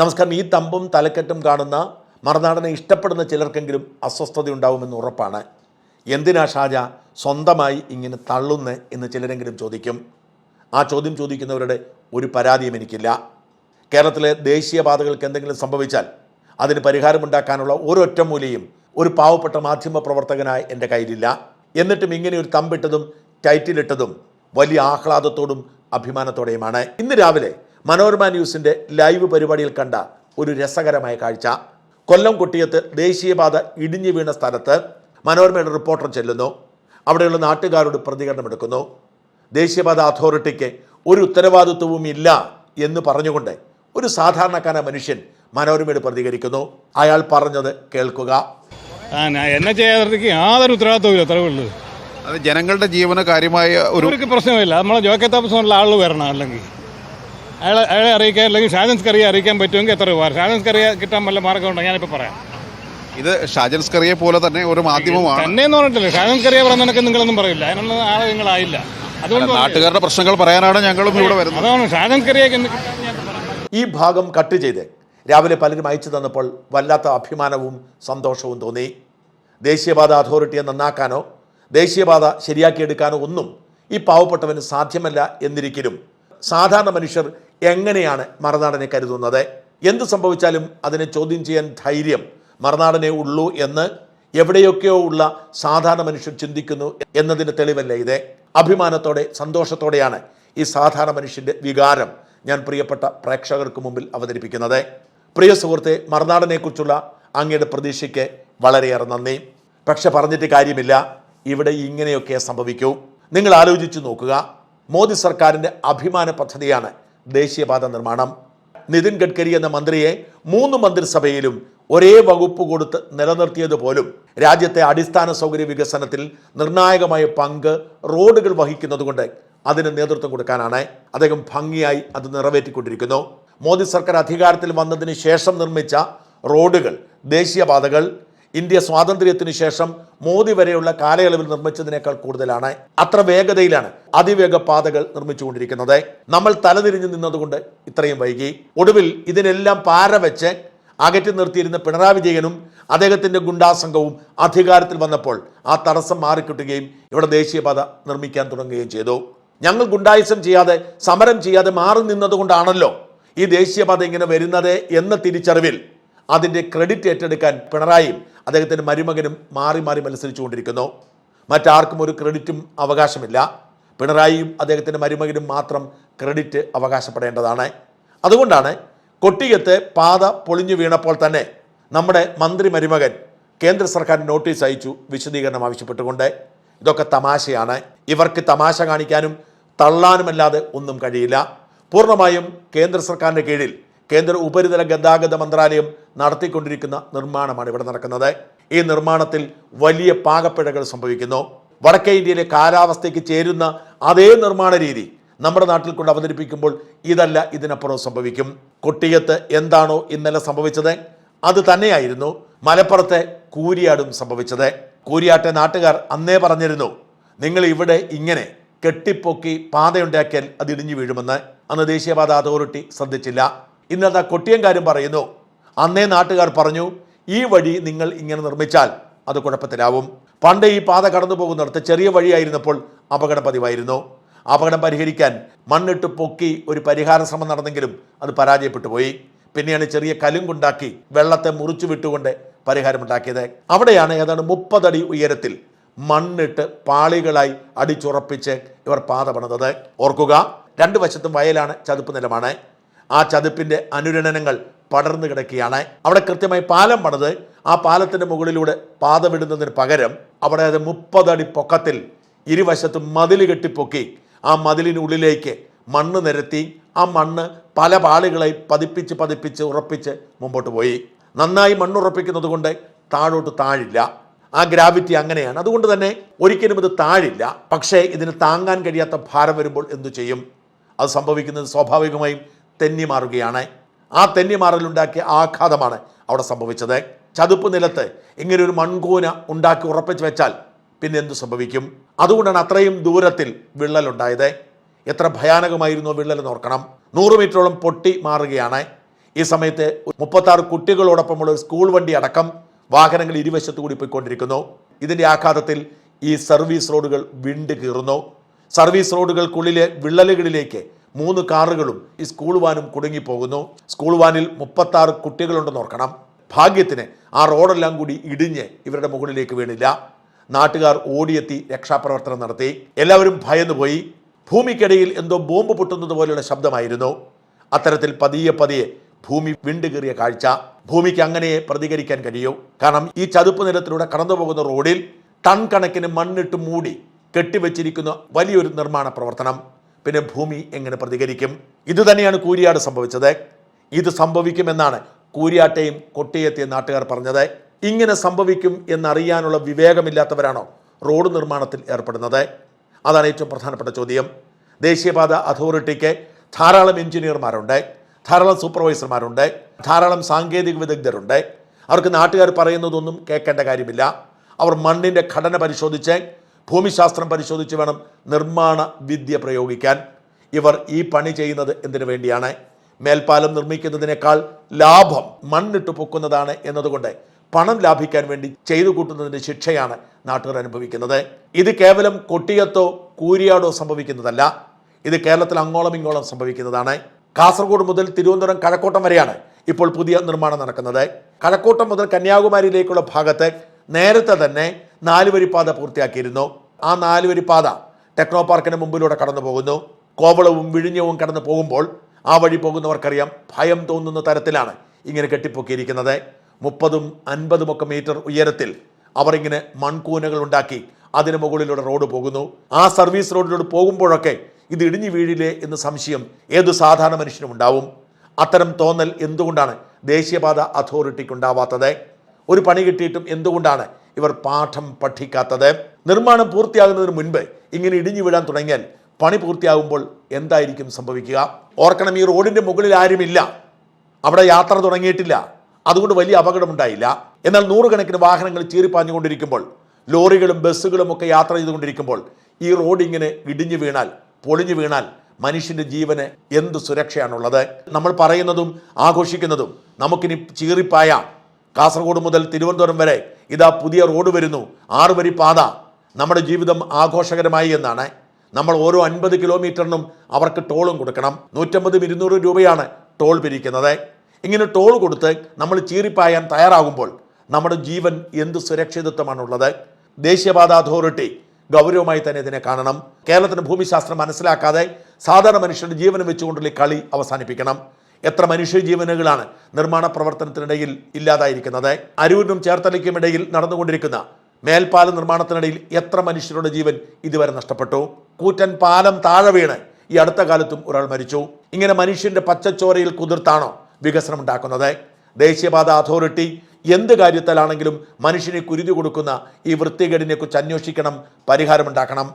നമസ്കാരം. ഈ തമ്പും തലക്കെട്ടും കാണുന്ന മറുനാടനെ ഇഷ്ടപ്പെടുന്ന ചിലർക്കെങ്കിലും അസ്വസ്ഥതയുണ്ടാവുമെന്ന് ഉറപ്പാണ്. എന്തിനാ ഷാജ സ്വന്തമായി ഇങ്ങനെ തള്ളുന്നേ എന്ന് ചിലരെങ്കിലും ചോദിക്കും. ആ ചോദ്യം ചോദിക്കുന്നവരുടെ ഒരു പരാതിയും എനിക്കില്ല. കേരളത്തിലെ ദേശീയപാതകൾക്ക് എന്തെങ്കിലും സംഭവിച്ചാൽ അതിന് പരിഹാരമുണ്ടാക്കാനുള്ള ഒരൊറ്റ മൂലയും ഒരു പാവപ്പെട്ട മാധ്യമ പ്രവർത്തകനായ എന്റെ കയ്യിലില്ല. എന്നിട്ടും ഇങ്ങനെ ഒരു തമ്പിട്ടതും ടൈറ്റിലിട്ടതും വലിയ ആഹ്ലാദത്തോടും അഭിമാനത്തോടെയുമാണ്. ഇന്ന് രാവിലെ മനോരമ ന്യൂസിന്റെ ലൈവ് പരിപാടിയിൽ കണ്ട ഒരു രസകരമായ കാഴ്ച. കൊല്ലം കുട്ടിയത്ത് ദേശീയപാത ഇടിഞ്ഞു വീണ സ്ഥലത്ത് മനോരമയുടെ റിപ്പോർട്ടർ ചെല്ലുന്നു. അവിടെയുള്ള നാട്ടുകാരോട് പ്രതികരണം എടുക്കുന്നു. ദേശീയപാത അതോറിറ്റിക്ക് ഒരു ഉത്തരവാദിത്വവും ഇല്ല എന്ന് പറഞ്ഞുകൊണ്ട് ഒരു സാധാരണക്കാരൻ മനുഷ്യൻ മനോരമയോട് പ്രതികരിക്കുന്നു. അയാൾ പറഞ്ഞത് കേൾക്കുക. എന്നെ ചെയ്യാതിക്ക് യാതൊരു ഉത്തരവാദിത്വമില്ല അത് ജനങ്ങളുടെ ജീവന കാര്യമായ ഒരു ഒരു പ്രശ്നമില്ല. നമ്മളെ ജോക്കെ താമസമുള്ള ആളുകൾ വരണം അല്ലെങ്കിൽ. അയാളെ അയാളെ അറിയിക്കാൻ അല്ലെങ്കിൽ ഷാജൻസ് കറിയെ അറിയിക്കാൻ പറ്റുമെങ്കിൽ എത്ര രൂപ? ഷാജൻസ് കറിയെ കിട്ടാൻ വല്ല മാർഗമുണ്ടോ ഞാനിപ്പോൾ പറയാം. ഇത് ഷാജൻ സ്കറിയെ പോലെ തന്നെ ഒരു മാധ്യമമാണ്. തന്നെ എന്ന് പറഞ്ഞിട്ടില്ല. ഷാജൻസ് കറിയെ പറയുന്നതൊക്കെ നിങ്ങളൊന്നും പറയില്ല. അതിനുള്ള ആളെ നിങ്ങളായില്ല. അതുകൊണ്ട് നാട്ടുകാരുടെ പ്രശ്നങ്ങൾ പറയാനാണ് ഞങ്ങളും ഇവിടെ വരുന്നത്. അതാണ് ഷാജൻസ് കറിയെ എന്ന് ഈ ഭാഗം കട്ട് ചെയ്ത്. രാവിലെ പലരും അയച്ചു തന്നപ്പോൾ വല്ലാത്ത അഭിമാനവും സന്തോഷവും തോന്നി. ദേശീയപാത അതോറിറ്റിയെ നന്നാക്കാനോ ദേശീയപാത ശരിയാക്കിയെടുക്കാനോ ഒന്നും ഈ പാവപ്പെട്ടവന് സാധ്യമല്ല എന്നിരിക്കലും. സാധാരണ മനുഷ്യർ എങ്ങനെയാണ് മറുനാടനെ കരുതുന്നത്? എന്ത് സംഭവിച്ചാലും അതിനെ ചോദ്യം ചെയ്യാൻ ധൈര്യം മറുനാടനെ ഉള്ളൂ എന്ന് എവിടെയൊക്കെയോ ഉള്ള സാധാരണ മനുഷ്യർ ചിന്തിക്കുന്നു എന്നതിന് തെളിവല്ല ഇത്? അഭിമാനത്തോടെ സന്തോഷത്തോടെയാണ് ഈ സാധാരണ മനുഷ്യന്റെ വികാരം ഞാൻ പ്രിയപ്പെട്ട പ്രേക്ഷകർക്ക് മുമ്പിൽ അവതരിപ്പിക്കുന്നത്. പ്രിയ സുഹൃത്തെ മറുനാടനെക്കുറിച്ചുള്ള അങ്ങയുടെ പ്രതീക്ഷയ്ക്ക് വളരെയേറെ നന്ദി. പക്ഷെ പറഞ്ഞിട്ട് കാര്യമില്ല. ഇവിടെ ഇങ്ങനെയൊക്കെ സംഭവിക്കൂ. നിങ്ങൾ ആലോചിച്ച് നോക്കുക. മോദി സർക്കാരിന്റെ അഭിമാന പദ്ധതിയാണ് ദേശീയപാത നിർമ്മാണം. നിതിൻ ഗഡ്കരി എന്ന മന്ത്രിയെ മൂന്ന് മന്ത്രിസഭയിലും ഒരേ വകുപ്പ് കൊടുത്ത് നിലനിർത്തിയത് പോലും രാജ്യത്തെ അടിസ്ഥാന സൗകര്യ വികസനത്തിൽ നിർണായകമായ പങ്ക് റോഡുകൾ വഹിക്കുന്നതുകൊണ്ട് അതിന് നേതൃത്വം കൊടുക്കാനാണ്. അദ്ദേഹം ഭംഗിയായി അത് നിറവേറ്റിക്കൊണ്ടിരിക്കുന്നു. മോദി സർക്കാർ അധികാരത്തിൽ വന്നതിന് ശേഷം നിർമ്മിച്ച റോഡുകൾ ദേശീയപാതകൾ ഇന്ത്യ സ്വാതന്ത്ര്യത്തിന് ശേഷം മോദി വരെയുള്ള കാലയളവിൽ നിർമ്മിച്ചതിനേക്കാൾ കൂടുതലാണ്. അത്ര വേഗതയിലാണ് അതിവേഗ പാതകൾ നിർമ്മിച്ചുകൊണ്ടിരിക്കുന്നത്. നമ്മൾ തലതിരിഞ്ഞു നിന്നതുകൊണ്ട് ഇത്രയും വൈകി. ഒടുവിൽ ഇതിനെല്ലാം പാര വെച്ച് അകറ്റി നിർത്തിയിരുന്ന പിണറായി വിജയനും അദ്ദേഹത്തിന്റെ ഗുണ്ടാസംഘവും അധികാരത്തിൽ വന്നപ്പോൾ ആ തടസ്സം മാറിക്കിട്ടുകയും ഇവിടെ ദേശീയപാത നിർമ്മിക്കാൻ തുടങ്ങുകയും ചെയ്തു. ഞങ്ങൾ ഗുണ്ടായുസം ചെയ്യാതെ സമരം ചെയ്യാതെ മാറി നിന്നതുകൊണ്ടാണല്ലോ ഈ ദേശീയപാത ഇങ്ങനെ വരുന്നത് എന്ന തിരിച്ചറിവിൽ അതിന്റെ ക്രെഡിറ്റ് ഏറ്റെടുക്കാൻ പിണറായിയും അദ്ദേഹത്തിന്റെ മരുമകനും മാറി മാറി മത്സരിച്ചുകൊണ്ടിരിക്കുന്നു. മറ്റാർക്കും ഒരു ക്രെഡിറ്റും അവകാശമില്ല. പിണറായിയും അദ്ദേഹത്തിന്റെ മരുമകനും മാത്രം ക്രെഡിറ്റ് അവകാശപ്പെടേണ്ടതാണ്. അതുകൊണ്ടാണ് കൊട്ടിയത്ത് പാത പൊളിഞ്ഞു വീണപ്പോൾ തന്നെ നമ്മുടെ മന്ത്രി മരുമകൻ കേന്ദ്ര സർക്കാർ നോട്ടീസ് അയച്ചു വിശദീകരണം ആവശ്യപ്പെട്ടുകൊണ്ട്. ഇതൊക്കെ തമാശയാണ്. ഇവർക്ക് തമാശ കാണിക്കാനും തള്ളാനുമല്ലാതെ ഒന്നും കഴിയില്ല. പൂർണമായും കേന്ദ്ര സർക്കാരിന്റെ കീഴിൽ കേന്ദ്ര ഉപരിതല ഗതാഗത മന്ത്രാലയം നടത്തിക്കൊണ്ടിരിക്കുന്ന നിർമ്മാണമാണ് ഇവിടെ നടക്കുന്നത്. ഈ നിർമ്മാണത്തിൽ വലിയ പാകപ്പിഴകൾ സംഭവിക്കുന്നു. വടക്കേ ഇന്ത്യയിലെ കാലാവസ്ഥയ്ക്ക് ചേരുന്ന അതേ നിർമ്മാണ രീതി നമ്മുടെ നാട്ടിൽ കൊണ്ട് അവതരിപ്പിക്കുമ്പോൾ ഇതല്ല ഇതിനപ്പുറം സംഭവിക്കും. കൊട്ടിയത്ത് എന്താണോ ഇന്നലെ സംഭവിച്ചത്? അത് തന്നെയായിരുന്നു മലപ്പുറത്തെ കൂരിയാടും സംഭവിച്ചത്. കൂരിയാട്ടെ നാട്ടുകാർ അന്നേ പറഞ്ഞിരുന്നു നിങ്ങൾ ഇവിടെ ഇങ്ങനെ കെട്ടിപ്പൊക്കി പാതയുണ്ടാക്കിയാൽ അത് ഇടിഞ്ഞു വീഴുമെന്ന്. അന്ന് ദേശീയപാത അതോറിറ്റി ശ്രദ്ധിച്ചില്ല. ഇന്നത്തെ കൊട്ടിയംകാരും പറയുന്നു. അന്നേ നാട്ടുകാർ പറഞ്ഞു ഈ വഴി നിങ്ങൾ ഇങ്ങനെ നിർമ്മിച്ചാൽ അത് കുഴപ്പത്തിലാവും. പണ്ട് ഈ പാത കടന്നു പോകുന്നിടത്ത് ചെറിയ വഴിയായിരുന്നപ്പോൾ അപകടം പതിവായിരുന്നു. അപകടം പരിഹരിക്കാൻ മണ്ണിട്ട് പൊക്കി ഒരു പരിഹാര ശ്രമം നടന്നെങ്കിലും അത് പരാജയപ്പെട്ടു പോയി. പിന്നെയാണ് ചെറിയ കലുങ്കുണ്ടാക്കി വെള്ളത്തെ മുറിച്ചു വിട്ടുകൊണ്ട് പരിഹാരമുണ്ടാക്കിയത്. അവിടെയാണ് ഏതാണ്ട് മുപ്പതടി ഉയരത്തിൽ മണ്ണിട്ട് പാളികളായി അടിച്ചുറപ്പിച്ച് ഇവർ പാത പണിതത്. ഓർക്കുക രണ്ട് വശത്തും വയലാണ് ചതുപ്പ് നിലമാണ്. ആ ചതുപ്പിന്റെ അനുരണനങ്ങൾ പടർന്നു കിടക്കുകയാണ്. അവിടെ കൃത്യമായി പാലം പണിത് ആ പാലത്തിന്റെ മുകളിലൂടെ പാത വിടുന്നതിന് പകരം അവിടെ അത് മുപ്പതടി പൊക്കത്തിൽ ഇരുവശത്തും മതിൽ കെട്ടിപ്പൊക്കി ആ മതിലിനുള്ളിലേക്ക് മണ്ണ് നിരത്തി ആ മണ്ണ് പല പാളികളായി പതിപ്പിച്ച് പതിപ്പിച്ച് ഉറപ്പിച്ച് മുമ്പോട്ട് പോയി. നന്നായി മണ്ണുറപ്പിക്കുന്നത് കൊണ്ട് താഴോട്ട് താഴില്ല. ആ ഗ്രാവിറ്റി അങ്ങനെയാണ്. അതുകൊണ്ട് തന്നെ ഒരിക്കലും ഇത് താഴില്ല. പക്ഷേ ഇതിന് താങ്ങാൻ കഴിയാത്ത ഭാരം വരുമ്പോൾ എന്തു ചെയ്യും? അത് സംഭവിക്കുന്നത് സ്വാഭാവികമായും തെന്നി മാറുകയാണ് ആ തെന്നി മാറലുണ്ടാക്കിയ ആഘാതമാണ് അവിടെ സംഭവിച്ചത്. ചതുപ്പ് നിലത്ത് ഇങ്ങനെ ഒരു മൺകൂന ഉണ്ടാക്കി ഉറപ്പിച്ചു വെച്ചാൽ പിന്നെ എന്തു സംഭവിക്കും? അതുകൊണ്ടാണ് അത്രയും ദൂരത്തിൽ വിള്ളലുണ്ടായത് എത്ര ഭയാനകമായിരുന്നു വിള്ളൽ ഓർക്കണം. നൂറ് മീറ്ററോളം പൊട്ടി മാറുകയാണ്. ഈ സമയത്ത് മുപ്പത്താറ് കുട്ടികളോടൊപ്പമുള്ള ഒരു സ്കൂൾ വണ്ടി അടക്കം വാഹനങ്ങൾ ഇരുവശത്തു കൂടി പോയിക്കൊണ്ടിരിക്കുന്നു. ഇതിന്റെ ആഘാതത്തിൽ ഈ സർവീസ് റോഡുകൾ വിണ്ട് കീറുന്നു. സർവീസ് റോഡുകൾക്കുള്ളിലെ വിള്ളലുകളിലേക്ക് മൂന്ന് കാറുകളും ഈ സ്കൂൾ വാനും കുടുങ്ങിപ്പോകുന്നു. സ്കൂൾ വാനിൽ മുപ്പത്താറ് കുട്ടികളുണ്ടെന്ന് ഓർക്കണം. ഭാഗ്യത്തിന് ആ റോഡെല്ലാം കൂടി ഇടിഞ്ഞ് ഇവരുടെ മുകളിലേക്ക് വീണില്ല. നാട്ടുകാർ ഓടിയെത്തി രക്ഷാപ്രവർത്തനം നടത്തി. എല്ലാവരും ഭയന്നുപോയി ഭൂമിക്കിടയിൽ എന്തോ ബോംബ് പൊട്ടുന്നത് പോലെയുള്ള ശബ്ദമായിരുന്നു. അത്തരത്തിൽ പതിയെ പതിയെ ഭൂമി വിണ്ടുകീറിയ കാഴ്ച. ഭൂമിക്ക് അങ്ങനെ പ്രതികരിക്കാൻ കഴിയൂ. കാരണം ഈ ചതുപ്പ് നിരത്തിലൂടെ കടന്നുപോകുന്ന റോഡിൽ ടൺ കണക്കിന് മണ്ണിട്ട് മൂടി കെട്ടിവെച്ചിരിക്കുന്ന വലിയൊരു നിർമ്മാണ പ്രവർത്തനം. പിന്നെ ഭൂമി എങ്ങനെ പ്രതികരിക്കും? ഇതുതന്നെയാണ് കൂരിയാട് സംഭവിച്ചത്. ഇത് സംഭവിക്കുമെന്നാണ് കൂരിയാട്ടെയും കൊട്ടിയത്തെയും നാട്ടുകാർ പറഞ്ഞത്. ഇങ്ങനെ സംഭവിക്കും എന്നറിയാനുള്ള വിവേകമില്ലാത്തവരാണോ റോഡ് നിർമ്മാണത്തിൽ ഏർപ്പെടുന്നത്? അതാണ് ഏറ്റവും പ്രധാനപ്പെട്ട ചോദ്യം. ദേശീയപാത അതോറിറ്റിക്ക് ധാരാളം എഞ്ചിനീയർമാരുണ്ട് ധാരാളം സൂപ്പർവൈസർമാരുണ്ട് ധാരാളം സാങ്കേതിക വിദഗ്ധരുണ്ട്. അവർക്ക് നാട്ടുകാർ പറയുന്നതൊന്നും കേൾക്കേണ്ട കാര്യമില്ല. അവർ മണ്ണിന്റെ ഘടന പരിശോധിച്ച് ഭൂമിശാസ്ത്രം പരിശോധിച്ച് വേണം നിർമ്മാണ വിദ്യ പ്രയോഗിക്കാൻ. ഇവർ ഈ പണി ചെയ്യുന്നത് എന്തിനു വേണ്ടിയാണ്? മേൽപ്പാലം നിർമ്മിക്കുന്നതിനേക്കാൾ ലാഭം മണ്ണിട്ട് പൊക്കുന്നതാണ് എന്നതുകൊണ്ട് പണം ലാഭിക്കാൻ വേണ്ടി ചെയ്തു കൂട്ടുന്നതിന്റെ ശിക്ഷയാണ് നാട്ടുകാർ അനുഭവിക്കുന്നത്. ഇത് കേവലം കൊട്ടിയത്തോ കൂരിയാടോ സംഭവിക്കുന്നതല്ല. ഇത് കേരളത്തിൽ അങ്ങോളം ഇങ്ങോളം സംഭവിക്കുന്നതാണ്. കാസർഗോഡ് മുതൽ തിരുവനന്തപുരം കഴക്കൂട്ടം വരെയാണ് ഇപ്പോൾ പുതിയ നിർമ്മാണം നടക്കുന്നത്. കഴക്കൂട്ടം മുതൽ കന്യാകുമാരിയിലേക്കുള്ള ഭാഗത്ത് നേരത്തെ തന്നെ നാലുവരിപ്പാത പൂർത്തിയാക്കിയിരുന്നു. ആ നാലുവരിപ്പാത ടെക്നോ പാർക്കിന് മുമ്പിലൂടെ കടന്നു പോകുന്നു. കോവളവും വിഴിഞ്ഞവും കടന്നു പോകുമ്പോൾ ആ വഴി പോകുന്നവർക്കറിയാം ഭയം തോന്നുന്ന തരത്തിലാണ് ഇങ്ങനെ കെട്ടിപ്പൊക്കിയിരിക്കുന്നത്. മുപ്പതും അൻപതുമൊക്കെ മീറ്റർ ഉയരത്തിൽ അവർ ഇങ്ങനെ മൺകൂനകൾ ഉണ്ടാക്കി അതിന് മുകളിലൂടെ റോഡ് പോകുന്നു. ആ സർവീസ് റോഡിലൂടെ പോകുമ്പോഴൊക്കെ ഇത് ഇടിഞ്ഞു വീഴില്ലേ എന്ന സംശയം ഏതു സാധാരണ മനുഷ്യനും ഉണ്ടാവും. അത്തരം തോന്നൽ എന്തുകൊണ്ടാണ് ദേശീയപാത അതോറിറ്റിക്ക് ഉണ്ടാവാത്തത്? ഒരു പണി കിട്ടിയിട്ടും എന്തുകൊണ്ടാണ് ഇവർ പാഠം പഠിക്കാത്തത്. നിർമ്മാണം പൂർത്തിയാകുന്നതിന് മുൻപ് ഇങ്ങനെ ഇടിഞ്ഞു വീഴാൻ തുടങ്ങിയാൽ പണി പൂർത്തിയാകുമ്പോൾ എന്തായിരിക്കും സംഭവിക്കുക? ഓർക്കണം ഈ റോഡിന്റെ മുകളിൽ ആരുമില്ല. അവിടെ യാത്ര തുടങ്ങിയിട്ടില്ല. അതുകൊണ്ട് വലിയ അപകടമുണ്ടായില്ല. എന്നാൽ നൂറുകണക്കിന് വാഹനങ്ങൾ ചീറിപ്പാഞ്ഞുകൊണ്ടിരിക്കുമ്പോൾ ലോറികളും ബസ്സുകളും ഒക്കെ യാത്ര ചെയ്തുകൊണ്ടിരിക്കുമ്പോൾ ഈ റോഡ് ഇങ്ങനെ ഇടിഞ്ഞു വീണാൽ പൊളിഞ്ഞു വീണാൽ മനുഷ്യന്റെ ജീവന് എന്ത് സുരക്ഷയാണുള്ളത്? നമ്മൾ പറയുന്നതും ആഘോഷിക്കുന്നതും നമുക്കിനി ചീറിപ്പായ. കാസർഗോഡ് മുതൽ തിരുവനന്തപുരം വരെ ഇതാ പുതിയ റോഡ് വരുന്നു. ആറുവരി പാത. നമ്മുടെ ജീവിതം ആഘോഷകരമായി എന്നാണ്. നമ്മൾ ഓരോ അൻപത് കിലോമീറ്ററിനും അവർക്ക് ടോളും കൊടുക്കണം. നൂറ്റമ്പതും ഇരുന്നൂറ് രൂപയാണ് ടോൾ പിരിക്കുന്നത്. ഇങ്ങനെ ടോൾ കൊടുത്ത് നമ്മൾ ചീറിപ്പായാൻ തയ്യാറാകുമ്പോൾ നമ്മുടെ ജീവൻ എന്ത് സുരക്ഷിതത്വമാണുള്ളത്? ദേശീയപാത അതോറിറ്റി ഗൗരവമായി തന്നെ ഇതിനെ കാണണം. കേരളത്തിന് ഭൂമിശാസ്ത്രം മനസ്സിലാക്കാതെ സാധാരണ മനുഷ്യരുടെ ജീവനം വെച്ചുകൊണ്ടുള്ള കളി അവസാനിപ്പിക്കണം. എത്ര മനുഷ്യജീവനുകളാണ് നിർമ്മാണ പ്രവർത്തനത്തിനിടയിൽ ഇല്ലാതായിരിക്കുന്നത്? അരൂരിനും ചേർത്തലയ്ക്കും ഇടയിൽ നടന്നുകൊണ്ടിരിക്കുന്ന മേൽപ്പാല നിർമ്മാണത്തിനിടയിൽ എത്ര മനുഷ്യരുടെ ജീവൻ ഇതുവരെ നഷ്ടപ്പെട്ടു? കൂറ്റൻ പാലം താഴെ വീണ് ഈ അടുത്ത കാലത്തും ഒരാൾ മരിച്ചു. ഇങ്ങനെ മനുഷ്യന്റെ പച്ചച്ചോരയിൽ കുതിർത്താണോ വികസനം ഉണ്ടാക്കുന്നത് ദേശീയപാത അതോറിറ്റി എന്ത് കാര്യത്തിലാണെങ്കിലും മനുഷ്യനെ കുരുതി കൊടുക്കുന്ന ഈ വൃത്തികേടിനെ കുറിച്ച് അന്വേഷിക്കണം പരിഹാരമുണ്ടാക്കണം.